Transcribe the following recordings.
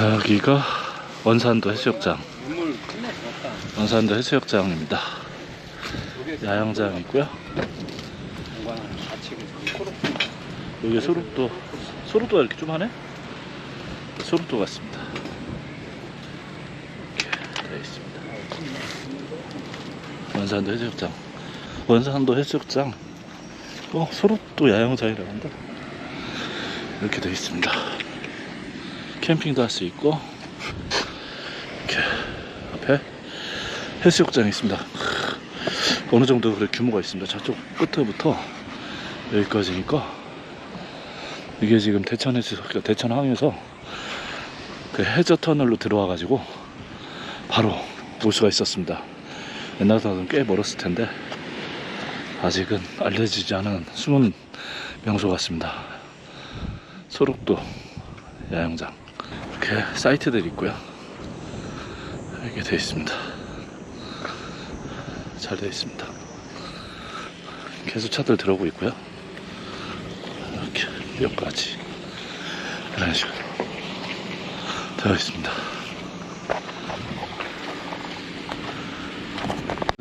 여기가 원산도 해수욕장. 원산도 해수욕장입니다. 야영장 있고요. 여기 소록도, 소록도가 이렇게 좀 하네? 소록도 같습니다. 이렇게 되어 있습니다. 원산도 해수욕장. 원산도 해수욕장. 어, 소록도 야영장이라고 한다. 이렇게 되어 있습니다. 캠핑도 할 수 있고, 이렇게 앞에 해수욕장이 있습니다. 어느 정도 규모가 있습니다. 저쪽 끝부터 여기까지니까 이게 지금 대천에서 그러니까 대천항에서 그 해저 터널로 들어와 가지고 바로 볼 수가 있었습니다. 옛날부터는 꽤 멀었을 텐데 아직은 알려지지 않은 숨은 명소 같습니다. 소록도 야영장 이렇게 사이트들이 있고요. 이렇게 되어 있습니다. 잘 되어 있습니다. 계속 차들 들어오고 있고요. 이렇게 여기까지 이런 식으로 되어 있습니다.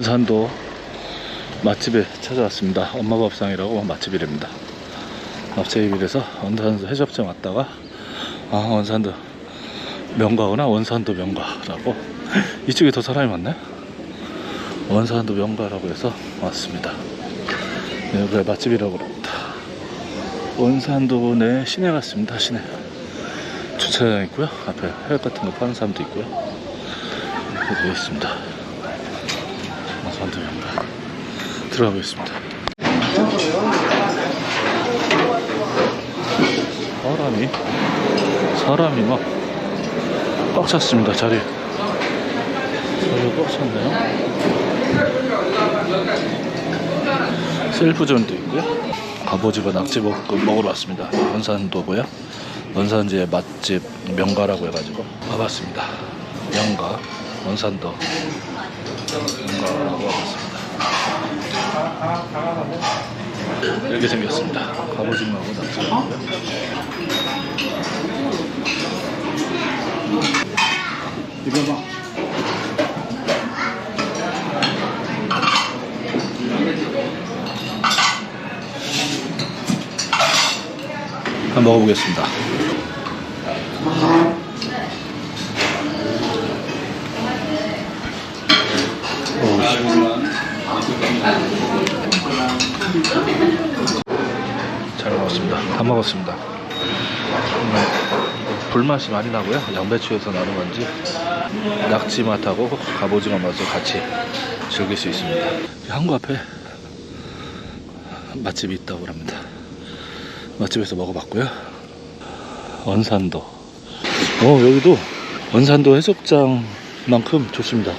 산도 맛집에 찾아왔습니다. 엄마 밥상이라고 맛집이랍니다. 앞제입에서 원산도 해수욕장 왔다가 아 원산도 명가구나 원산도 명가라고 이쪽에 더 사람이 많네. 원산도 명가라고 해서 왔습니다. 네, 여기가 맛집이라고 합니다. 원산도 내 시내 같습니다. 시내. 주차장 있고요. 앞에 헬 같은 거 파는 사람도 있고요. 이렇게 되어 있습니다. 원산도 명가. 들어가 보겠습니다. 사람이 사람이 막 꽉 찼습니다. 자리. 자리가 꽉 찼네요. 셀프존도 있고요. 갑오징어 낙지볶음 먹으러 왔습니다. 원산도고요. 원산지의 맛집 명가라고 해가지고 와봤습니다. 명가 원산도 명가라고 와봤습니다. 이렇게 생겼습니다. 갑오징어하고 낙지볶음요. 이거 봐. 한번 먹어보겠습니다. 잘 먹었습니다. 다 먹었습니다. 불맛이 많이 나고요. 양배추에서 나는 건지 낙지 맛하고 갑오징어 맛을 같이 즐길 수 있습니다. 한국 앞에 맛집이 있다고 합니다. 맛집에서 먹어봤고요. 원산도. 어, 여기도 원산도 해수욕장만큼 좋습니다.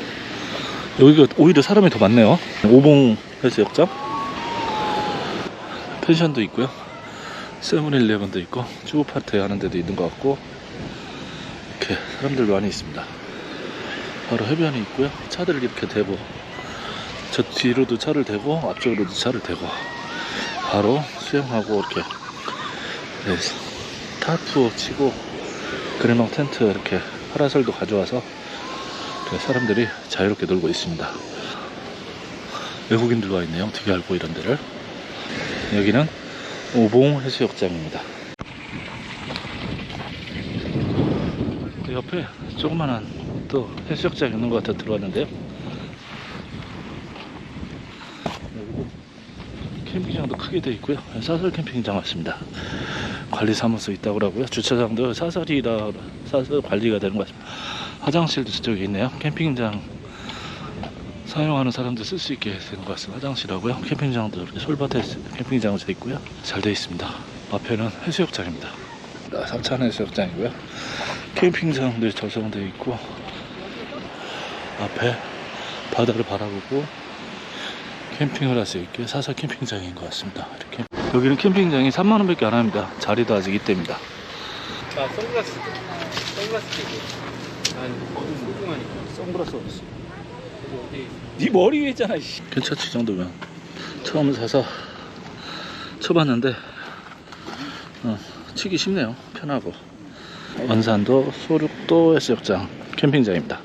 여기가 오히려 사람이 더 많네요. 오봉 해수욕장. 펜션도 있고요. 세븐일레븐도 있고, 쭈파트 하는 데도 있는 것 같고, 이렇게 사람들 많이 있습니다. 바로 해변이 있고요. 차들을 이렇게 대고, 저 뒤로도 차를 대고, 앞쪽으로도 차를 대고, 바로 수영하고 이렇게 네, 타투 치고 그래망 텐트 이렇게 파라솔도 가져와서 이렇게 사람들이 자유롭게 놀고 있습니다. 외국인들 와 있네요. 되게 알고 이런 데를. 여기는 오봉 해수욕장입니다. 그 옆에 조그만한 또 해수욕장 있는 것 같아 들어왔는데요. 여기도 캠핑장도 크게 돼 있고요. 사설 캠핑장 왔습니다. 관리 사무소 있다고 그러고요. 주차장도 사설이라 사설 관리가 되는 것 같습니다. 화장실도 저쪽에 있네요. 캠핑장 사용하는 사람들 쓸 수 있게 된 것 같습니다. 화장실하고요. 캠핑장도 이렇게 솔밭에 캠핑장으로 돼 있고요. 잘 돼 있습니다. 앞에는 해수욕장입니다. 아, 삼천 해수욕장이고요. 캠핑장들 조성되어 있고 앞에 바다를 바라보고 캠핑을 할 수 있게 사설 캠핑장인 것 같습니다. 이렇게 여기는 캠핑장이 3만 원밖에 안 합니다. 자리도 아직 있답니다. 나 선글라스 선글라스 끼고 난 소중하니까 선글라스 어딨어? 어디 네 머리 위에 있잖아. 씨. 괜찮지 이 정도면 처음 사서 쳐봤는데 어, 치기 쉽네요. 편하고 원산도 소륙도 해수욕장 캠핑장입니다.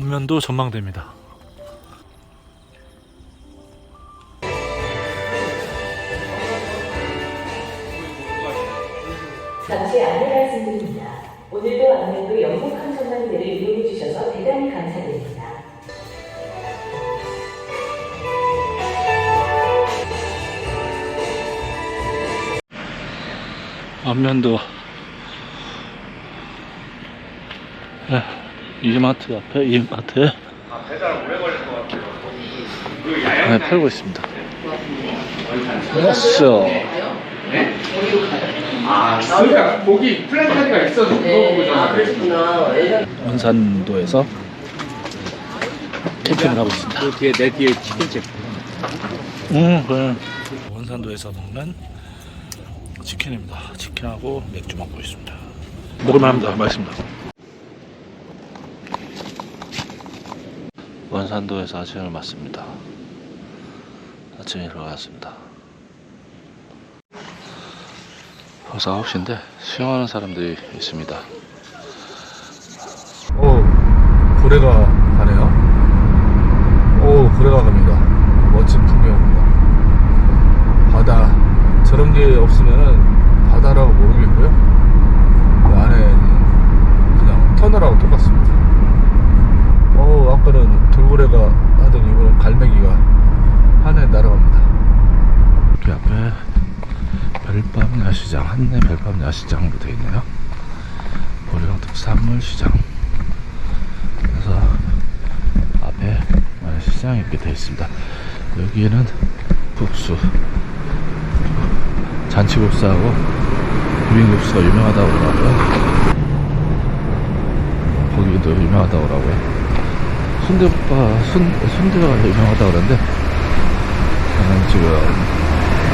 안면도 전망대입니다. 잠시 안내 말씀드립니다. 오늘도 안면도 영국항 전망대를 이용해 주셔서 대단히 감사드립니다. 안면도 에, 이마트 앞에 이마트에 네, 팔고 있습니다. 왔어. 아, 그러니까 거기 플랜카드가 있어서 보고 전화. 원산도에서 캠핑을 하고 있습니다. 그 뒤에 내 뒤에 치킨집. 음, 그래. 원산도에서 먹는 치킨입니다. 치킨하고 맥주 먹고 있습니다. 먹을만합니다. 맛있습니다. 원산도에서 아침을 맞습니다. 아침에 일어났습니다. 벌써 9시인데 수영하는 사람들이 있습니다. 오, 고래가 가네요. 오, 고래가 갑니다. 멋진 풍경입니다. 바다 저런 게 없으면은 바다라고 모르겠고요. 그 안에는 그냥 터널하고 똑같습니다. 어 아까는 돌고래가 하더니 이번엔 갈매기가 하늘에 날아갑니다. 여기 앞에 별밤 야시장 한내 별밤 야시장으로 되어 있네요. 보령 특산물 시장. 그래서 앞에 시장이 이렇게 되어 있습니다. 여기에는 국수, 잔치국수하고 비빔국수가 유명하다고 그러고요. 거기도 유명하다고 그러고요. 순대국밥, 순, 순대가 유명하다고 그러는데 저는 지금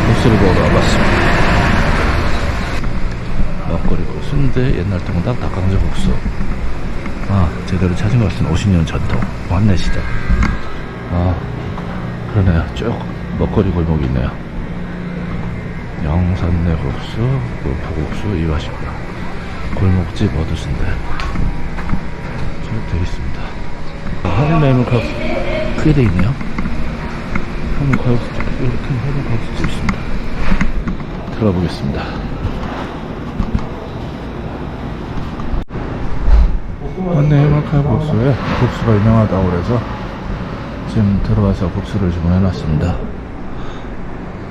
국수를 먹으러 와봤습니다. 먹거리고 순대, 옛날 통닭, 닭강정 국수. 아, 제대로 찾은 것 같은 50년 전통. 완내시장. 아, 그러네요. 쭉 먹거리 골목이 있네요. 영산내 국수, 그 부국수, 이화식당. 골목집 어두순대. 쭉 되어 있습니다. 한일메밀 칼국수 크게 되어 있네요. 한일 칼국수, 이렇게 한일 칼국수 있습니다. 들어가 보겠습니다. 한일메밀 칼국수에 국수가 유명하다고 그래서 지금 들어가서 국수를 주문해놨습니다.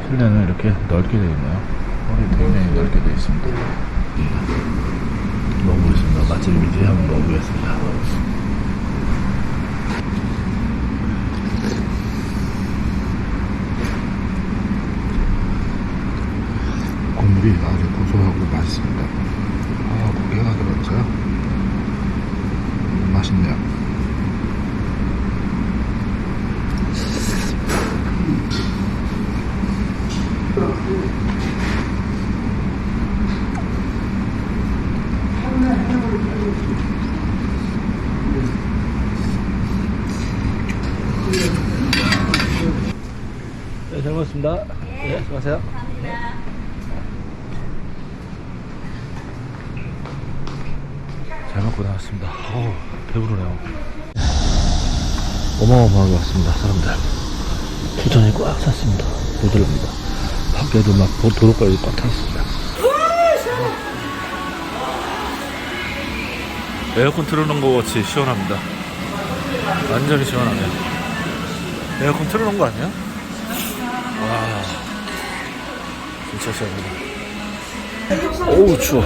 실내는 이렇게 넓게 되어 있네요. 머리 굉장히 넓게 되어 있습니다. 음. 먹어보겠습니다. 맛집인지 한번 먹어보겠습니다. 국물이 아주 고소하고 맛있습니다. 아, 고기가 들어가서요. 음, 맛있네요. 네, 잘 먹었습니다. 네, 수고하세요. 잘 먹고 나왔습니다. 어우, 배부르네요. 어마어마하게 왔습니다, 사람들. 부전이 꽉 찼습니다. 모델입니다. 밖에도 막 도- 도로까지 꽉 차 있습니다. 에어컨 틀어놓은 거 같이 시원합니다. 완전히 시원하네요. 에어컨 틀어놓은 거 아니야? 와, 진짜 시원하다. 오우, 추워.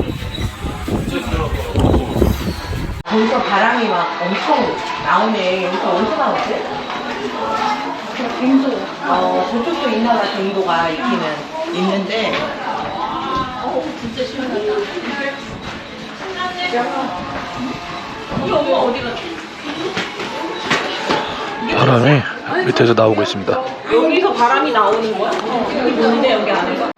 거기서 바람이 막 엄청 나오네. 여기서 어디서 나오지? 그 빙도. 어, 저쪽도 있나 봐, 빙도가 있기는 있는데. 어우, 진짜 시원하다. 우리 엄마 어디 갔지? 바람이 밑에서 나오고 있습니다. 여기서 바람이 나오는 거야? 어. 여기 뭔데, 여기 안에서?